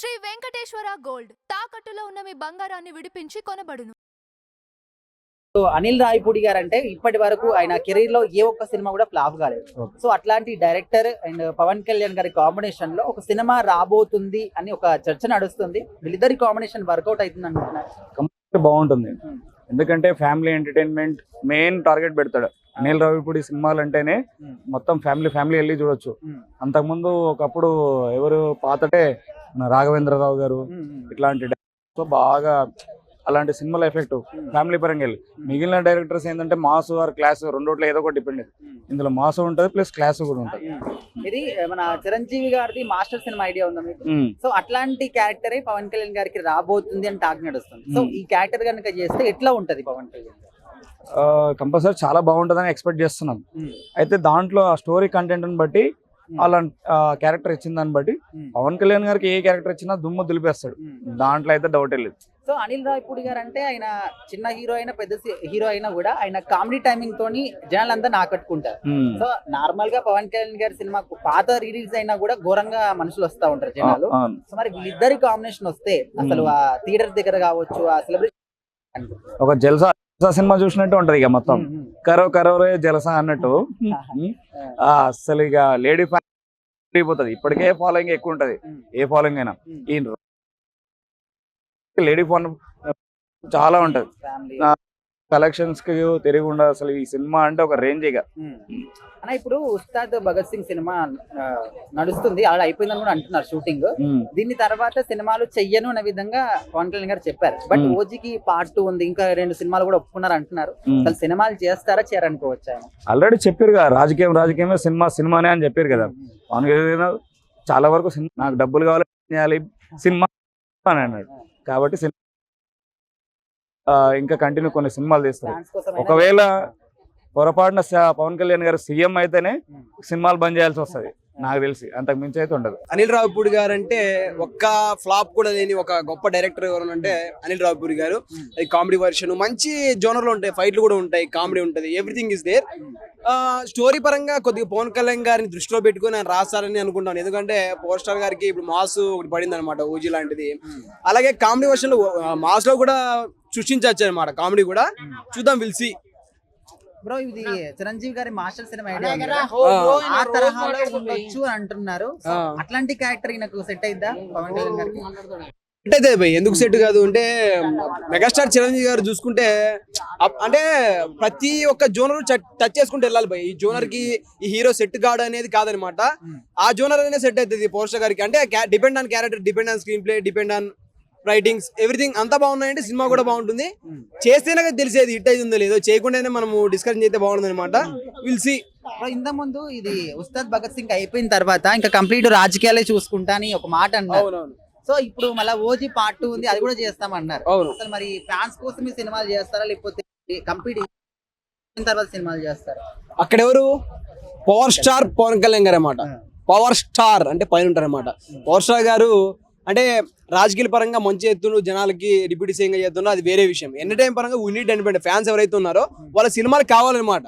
Shri Venkateswara gold. తాకట్టులో ఉన్న మీ బంగారాన్ని విడిపించి కొనబడును. సో అనిల్ రాయపూడి గారు అంటే ఇప్పటి వరకు ఆయన కెరీర్లో ఏ ఒక్క సినిమా కూడా ఫ్లాప్ కాలేదు. సో అట్లాంటి డైరెక్టర్ అండ్ పవన్ కళ్యాణ్ గారి కాంబినేషన్లో ఒక సినిమా రాబోతుంది అని ఒక చర్చ నడుస్తుంది. వీళ్ళిద్దరి కాంబినేషన్ వర్కౌట్ అవుతుంది అనుకుంటున్నారు? బాగుంటుంది. ఎందుకంటే ఫ్యామిలీ ఎంటర్టైన్మెంట్ మెయిన్ టార్గెట్ పెడతాడు. అనిల్ రావిపూడి సినిమాలు అంటేనే Hmm. మొత్తం ఫ్యామిలీ ఫ్యామిలీ వెళ్ళి చూడొచ్చు. Hmm. అంతకుముందు ఒకప్పుడు ఎవరు పాతటే మన రాఘవేంద్రరావు గారు ఇట్లాంటి తో బాగా అలాంటి సినిమాల ఎఫెక్ట్ ఫ్యామిలీ పరంగా వెళ్ళి. మిగిలిన డైరెక్టర్స్ ఏంటంటే మాస్ ఆర్ క్లాస్ రెండోట్లో ఏదో ఒకటి డిపెండ్ ఇందులో మాస్ ఉంటుంది ప్లస్ క్లాస్ కూడా ఉంటుంది. ఇది మన చిరంజీవి గారిది మాస్టర్ సినిమా ఐడియా ఉందా మీకు. సో అట్లాంటి క్యారెక్టరే పవన్ కళ్యాణ్ గారికి రాబోతుంది అని టాక్ నడుస్తుంది. సో. ఈ క్యారెక్టర్ కనుక చేస్తే ఎట్లా ఉంటది పవన్ కళ్యాణ్? కంపల్సరీ చాలా బాగుంటుందని ఎక్స్పెక్ట్ చేస్తున్నాం. అయితే దాంట్లో ఆ స్టోరీ కంటెంట్ బట్టి Hmm. అలా క్యారెక్టర్ ఇచ్చిన దాన్ని బట్టి. పవన్ కళ్యాణ్ గారికి ఏ క్యారెక్టర్ ఇచ్చినా దుమ్ము దులిపేస్తాడు. దాంట్లో అయితే డౌట్ లేదు సో అనిల్ రాయపూడి గారు అంటే ఆయన చిన్న హీరో అయినా పెద్ద హీరో అయినా కూడా ఆయన కామెడీ టైమింగ్ తోని జనాలంతా నాకట్టుకుంటారు Hmm. సో నార్మల్గా పవన్ కళ్యాణ్ గారి సినిమా పాత రిలీజ్ అయినా కూడా ఘోరంగా మనుషులు వస్తా ఉంటారు జనాలు సో మరి వీళ్ళిద్దరి కాంబినేషన్ వస్తే అసలు ఆ థియేటర్ దగ్గర కావచ్చు ఆ సెలబ్రేషన్ ఒక జల్సా జల్సా సినిమా చూసినట్టు ఉంటది ఇక మొత్తం కరో కరోరే జలసా అన్నట్టు. ఆ, అసలు ఇక లేడీ అయిపోతుంది. ఇప్పటికే ఫాలోయింగ్ ఎక్కువ ఉంటది. ఏ ఫాలోయింగ్ అయినా. ఈ లేడీ ఫోన్ చాలా ఉంటది. కలెక్షన్స్కి తిరిగి ఉండదు అసలు ఈ సినిమా అంటే ఒక రేంజ్ ఇక. అన్న ఇప్పుడు ఉస్తాద్ భగత్ సింగ్ సినిమా నడుస్తుంది. అలా అయిపోయిందని కూడా అంటున్నారు షూటింగ్. దీని తర్వాత సినిమాలు చెయ్యను అనే విధంగా పవన్ కళ్యాణ్ గారు చెప్పారు. బట్. ఓజీకి పార్ట్ టూ ఉంది. ఇంకా రెండు సినిమాలు కూడా ఒప్పుకున్నారు అంటున్నారు. అసలు సినిమాలు చేస్తారా చేయరనుకోవచ్చు ఆల్రెడీ చెప్పారు కదా రాజకీయం రాజకీయమే సినిమా సినిమానే అని చెప్పారు కదా. పవన్ కళ్యాణ్ చాలా వరకు నాకు డబ్బులు కావాలి సినిమా అని అన్నాడు. కాబట్టి సినిమా ఇంకా కంటిన్యూ కొన్ని సినిమాలు తీస్తారు. ఒకవేళ పొరపాటున పవన్ కళ్యాణ్ గారు సీఎం అయితేనే సినిమాలు బంద్ చేయాల్సి వస్తది. నాకు తెలిసి అంతకు మించి అయితే ఉండదు. అనిల్ రావిపూడి గారు అంటే ఒక్క ఫ్లాప్ కూడా లేని ఒక గొప్ప డైరెక్టర్ ఎవరు అంటే అనిల్ రావిపూడి గారు. అది కామెడీ వర్షన్. మంచి జోనర్లో ఉంటాయి ఫైట్లు కూడా ఉంటాయి కామెడీ ఉంటది. Everything is there. స్టోరీ పరంగా కొద్దిగా పవన్ కళ్యాణ్ గారిని దృష్టిలో పెట్టుకుని ఆయన రాస్తారని అనుకుంటాను ఎందుకంటే పవర్ స్టార్ గారికి ఇప్పుడు మాస్ ఒకటి పడింది అనమాట ఓజీ లాంటిది అలాగే కామెడీ వర్షన్లో మాస్లో కూడా సృష్టించవచ్చు అనమాట కామెడీ కూడా చూద్దాం విల్సి బ్రో ఇది చిరంజీవి గారి మాస్టర్ సినిమా ఐడియా? ఆ తరహాలో ఉండొచ్చు అని అంటున్నారు. అట్లాంటి క్యారెక్టర్ నాకు సెట్ అయిద్దా పవన్ కళ్యాణ్ గారికి సెట్ అయితే భయ్. ఎందుకు సెట్ కాదు అంటే మెగాస్టార్ చిరంజీవి గారు చూసుకుంటే అప్- అంటే ప్రతి ఒక్క జోనర్ టచ్ చేసుకుంటూ వెళ్ళాలి భయ్. ఈ జోనర్కి ఈ హీరో సెట్ కాడు అనేది కాదనమాట ఆ జోనర్ అనేది సెట్ అవుతుంది పోస్టర్ గారికి. అంటే depend on character depend on screenplay depend on writings everything అంతా బాగున్నాయంటే సినిమా కూడా బాగుంటుంది. చేస్తేనే కదా తెలిసేది హిట్ అవుతుందో లేదో. చేయకుండానే మనము డిస్కషన్ చేస్తే బాగుంటుంది అనమాట విల్ సి బ్రో, ఇంత ముందు ఇది ఉస్తాద్ భగత్ సింగ్ అయిపోయిన తర్వాత ఇంకా కంప్లీట్ రాజకీయాలే చూసుకుంటా అని ఒక మాట అన్నారు. అవునవును. సో ఇప్పుడు మళ్ళీ ఓజీ పార్ట్ టూ ఉంది అది కూడా చేస్తామన్నారు అవును. అసలు మరి ఫ్యాన్స్ కోసం ఈ సినిమాలు చేస్తారా లేకపోతే కంప్లీట్ తర్వాత సినిమాలు చేస్తారా? అక్కడ ఎవరు? పవర్ స్టార్ పవన్ కళ్యాణ్ గారు అన్నమాట. పవర్ స్టార్ అంటే పైన ఉంటారు అనమాట పవర్ స్టార్ గారు అంటే రాజకీయ పరంగా మంచి ఎత్తును జనాలకి డిప్యూటీ సీఎం చేస్తున్నారు అది వేరే విషయం. ఎంటర్టైన్ పరంగా యూనిట్ ఎంటర్టైన్ ఫ్యాన్స్ ఎవరైతే ఉన్నారో వాళ్ళ సినిమాలు కావాలన్నమాట.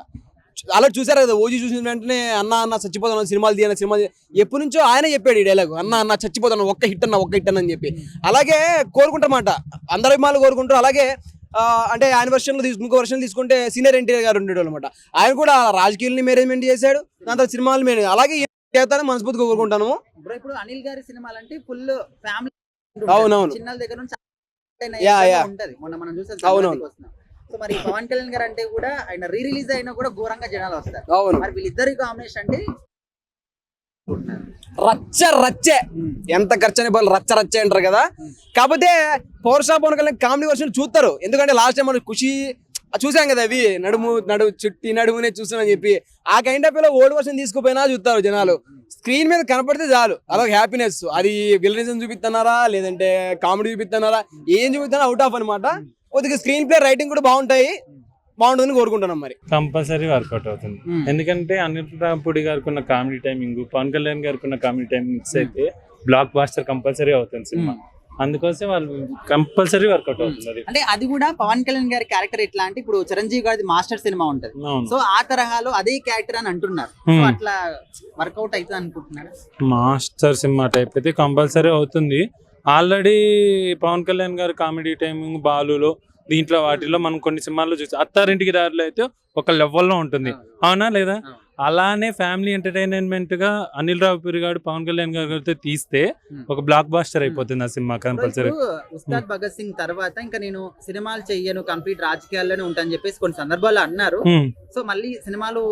అలా చూసారు కదా ఓజీ చూసిన వెంటనే అన్న అన్న చచ్చిపోతాను సినిమాలు తీయన సినిమా ఎప్పటి నుంచో ఆయన చెప్పాడు ఈ డైలాగ్ అన్న అన్న చచ్చిపోతాను ఒక్క హిట్ అన్న ఒక్క హిట్ అన్న అని చెప్పి. అలాగే కోరుకుంటారన్నమాట అందరి అభిమానులు కోరుకుంటారు. అలాగే అంటే ఆయన వర్షన్లో తీసుకు ఇంకో వర్షన్ తీసుకుంటే సీనియర్ ఎన్టీఆర్ గారు ఉండేవాళ్ళు అనమాట ఆయన కూడా రాజకీయాలని మేనేజ్మెంట్ చేశాడు దాని తర్వాత సినిమాలు మేనేజ్ అలాగే ఈయన చేస్తానని మనస్ఫూర్తిగా కోరుకుంటాను ఇప్పుడు అనిల్ గారి సినిమాలు అంటే ఫుల్ ఫ్యామిలీ అవునవును. చిన్నల దగ్గర నుంచి అవునవును. సో మరి పవన్ కళ్యాణ్ గారు అంటే కూడా ఆయన రీ రిలీజ్ అయినా కూడా ఘోరంగా జనాలు వస్తారు. అవును. మరి వీళ్ళిద్దరి కాంబినేషన్ అంటే రచ్చ రచ్చే. ఎంత ఖర్చు అనే పనులు రచ్చ రచ్చే అంటారు కదా. కాకపోతే power star Pawan Kalyan comedy version చూస్తారు. ఎందుకంటే లాస్ట్ టైం మనం ఖుషి చూసాం కదా అవి. నడుము నడుము చుట్టి నడుమునే చూస్తున్నాం చెప్పి. ఆ కైండ్ ఆఫ్ ఓల్డ్ వర్షన్ తీసుకుపోయినా చూస్తారు జనాలు. స్క్రీన్ మీద కనపడితే చాలు. అదొక హ్యాపీనెస్ అది విలనిజం చూపిస్తున్నారా లేదంటే కామెడీ చూపిస్తున్నారా ఏం చూపిస్తున్నా అవుట్ ఆఫ్ అనమాట. కొద్దిగా స్క్రీన్ ప్లే రైటింగ్ కూడా బాగుంటాయి. బాగుంటుందని కోరుకుంటున్నాం మరి. కంపల్సరీ వర్కౌట్ అవుతుంది. ఎందుకంటే అనిల్ రాంపూడి గారికి ఉన్న కామెడీ టైమింగ్ పవన్ కళ్యాణ్ గారికి ఉన్న కామెడీ టైమింగ్ మిక్స్ అయితే బ్లాక్ బాస్టర్ కంపల్సరీ అవుతుంది సినిమా. అందుకోసం వాళ్ళు కంపల్సరీ వర్కౌట్ అవుతుంది అంటే అది కూడా పవన్ కళ్యాణ్ గారి క్యారెక్టర్ ఎట్లా అంటే ఇప్పుడు చిరంజీవి గారి మాస్టర్ సినిమా ఉంటది. సో ఆ తరహాలో అదే క్యారెక్టర్ అని అంటున్నారు. అట్లా వర్కౌట్ అవుతుంది అనుకుంటున్నారు? మాస్టర్ సినిమా టైప్ అయితే కంపల్సరీ అవుతుంది. ఆల్రెడీ పవన్ కళ్యాణ్ గారు కామెడీ టైమింగ్ బాలులో దీంట్లో వాటిలో మనం కొన్ని సినిమాల్లో చూసి. అత్తారింటికి దారిలో అయితే ఒక లెవెల్లో ఉంటుంది. అవునా లేదా. అలానే ఫ్యామిలీ ఎంటర్టైన్మెంట్గా అనిల్ రావుపూరి గారు పవన్ కళ్యాణ్ గారితో తీస్తే. ఒక బ్లాక్ బాస్టర్ అయిపోతుంది ఆ సినిమా కంపల్సరీ ఉస్తాద్ భగత్ సింగ్ తర్వాత ఇంకా నేను సినిమాలు చెయ్యను కంప్లీట్ రాజకీయాల్లోనే ఉంటాను చెప్పేసి కొన్ని సందర్భాల్లో అన్నారు. సో మళ్ళీ సినిమాలు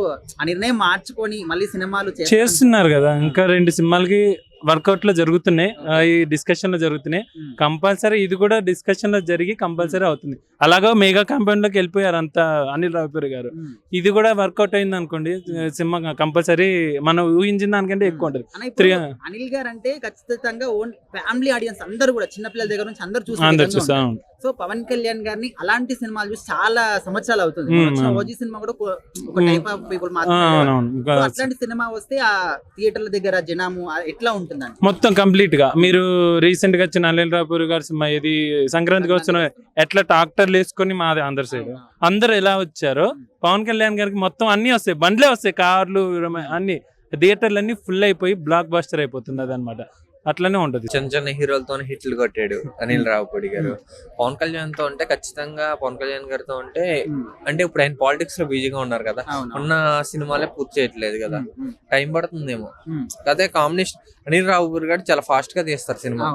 ఆ నిర్ణయం మార్చుకొని మళ్ళీ సినిమాలు చేస్తాను. చేస్తున్నారు కదా ఇంకా రెండు సినిమాలకి వర్కౌట్లో జరుగుతున్నాయి ఈ డిస్కషన్లో జరుగుతున్నాయి. కంపల్సరీ ఇది కూడా డిస్కషన్లో జరిగి కంపల్సరీ అవుతుంది. అలాగా మెగా కాంపౌండ్లోకి వెళ్ళిపోయారు అంతా అనిల్ రావుపూరి గారు. ఉమ్. ఇది కూడా వర్కౌట్ అయింది అనుకోండి సినిమా కంపల్సరీ మనం ఊహించిన దానికంటే ఎక్కువ ఉంటుంది. అనిల్ గారు అంటే ఖచ్చితంగా ఫ్యామిలీ ఆడియన్స్ అందరూ కూడా చిన్న పిల్లల దగ్గర నుంచి అందరూ అందరు చూసి చూస్తాం సో పవన్ కళ్యాణ్ గారిని అలాంటి సినిమాలు చూసి చాలా సంవత్సరాలు అవుతుంది. ఓజీ సినిమా కూడా ఒక-. టైప్ ఆఫ్ పీపుల్ మాత్రమే అట్లాంటి సినిమా వస్తే ఆ థియేటర్ల దగ్గర జనము ఎట్లా ఉంటుందండి? మొత్తం కంప్లీట్గా. మీరు రీసెంట్గా వచ్చిన అనిల్ రావుపూరి గారి సినిమా ఇది సంక్రాంతికి వస్తున్న ఎట్లా ట్రాక్టర్లు వేసుకొని మాది అందరి సైడ్ అందరూ ఎలా వచ్చారో పవన్ కళ్యాణ్ గారికి మొత్తం అన్ని వస్తాయి. బండ్లే వస్తాయి. కార్లు అన్ని. థియేటర్లు అన్ని ఫుల్ అయిపోయి బ్లాక్ బస్టర్ అయిపోతుంది అది అట్లనే ఉంటది. చిన్న చిన్న హీరోలతో హిట్లు కొట్టాడు అనిల్ రావుపూడి గారు. పవన్ కళ్యాణ్తో ఉంటే ఖచ్చితంగా పవన్ కళ్యాణ్ గారితో ఉంటే అంటే ఇప్పుడు ఆయన పాలిటిక్స్లో బిజీగా ఉన్నారు కదా ఉన్న సినిమాలే పూర్తి చేయట్లేదు కదా. టైం పడుతుందేమో. అదే కాంబినేషన్ అనిల్ రావుపూడి గారు చాలా ఫాస్ట్గా తీస్తారు సినిమా.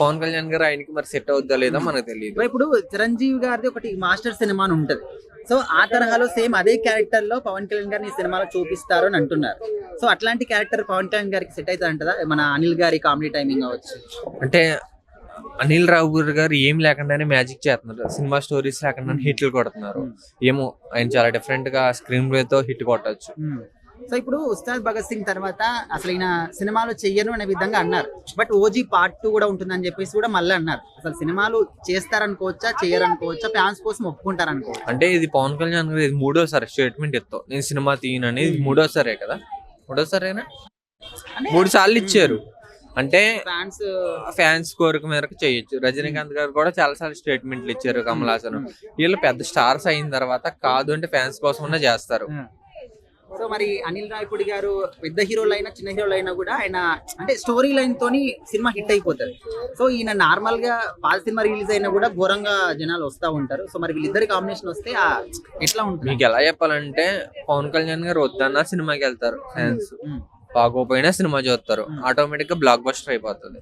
పవన్ కళ్యాణ్ గారు ఆయనకి మరి సెట్ అవుద్దా లేదా మనకు తెలియదు. ఇప్పుడు చిరంజీవి గారిది ఒకటి మాస్టర్ సినిమా అని ఉంటది. సో ఆ తరహాలో సేమ్ అదే క్యారెక్టర్లో పవన్ కళ్యాణ్ గారిని ఈ సినిమాలో చూపిస్తారు అని అంటున్నారు. సో అట్లాంటి క్యారెక్టర్ పవన్ కళ్యాణ్ గారికి సెట్ అవుతుంది అంటదా మన అనిల్ గారి కామెడీ టైమింగ్ అవ్వచ్చు అంటే అనిల్ రావుపూడి గారు ఏం లేకుండానే మ్యాజిక్ చేస్తున్నారు. సినిమా స్టోరీస్ లేకుండా హిట్లు కొడుతున్నారు. ఏమో ఆయన చాలా డిఫరెంట్గా స్క్రీన్ ప్లే తో హిట్ కొట్టచ్చు. సో ఇప్పుడు ఉస్తాద్ భగత్ సింగ్ తర్వాత అసలు ఈయన సినిమాలు చెయ్యను అనే విధంగా అన్నారు. బట్ ఓజీ పార్ట్ టూ కూడా ఉంటుందని చెప్పేసి కూడా మళ్ళీ అన్నారు. అసలు సినిమాలు చేస్తారనుకోవచ్చా చేయరనుకోవచ్చా ఫ్యాన్స్ కోసం ఒప్పుకుంటారనుకోవచ్చా? అంటే ఇది పవన్ కళ్యాణ్ గారు ఇది మూడోసారి స్టేట్మెంట్ ఇస్తావు నేను సినిమా తీయనని ఇది మూడోసారే కదా? మూడోసారేనా మూడు సార్లు ఇచ్చారు. అంటే ఫ్యాన్స్ ఫ్యాన్స్ కోరిక మేరకు చేయొచ్చు. రజనీకాంత్ గారు కూడా చాలా సార్లు స్టేట్మెంట్లు ఇచ్చారు కమల్ హాసన్. వీళ్ళు పెద్ద స్టార్స్ అయిన తర్వాత కాదు అంటే ఫ్యాన్స్ కోసం చేస్తారు. సో మరి అనిల్ రాయపూడి గారు పెద్ద హీరోలు అయినా చిన్న హీరోలు అయినా కూడా ఆయన అంటే స్టోరీ లైన్ తోని సినిమా హిట్ అయిపోతుంది సో ఈయన నార్మల్గా పాత సినిమా రిలీజ్ అయినా కూడా ఘోరంగా జనాలు వస్తూ ఉంటారు. సో మరి వీళ్ళిద్దరి కాంబినేషన్ వస్తే ఎట్లా ఉంటుంది? మీకు ఎలా చెప్పాలంటే పవన్ కళ్యాణ్ గారు వద్దన్నా సినిమాకి వెళ్తారు. బాగోపోయినా సినిమా చూస్తారు. ఆటోమేటిక్గా బ్లాక్ బస్టర్ అయిపోతుంది.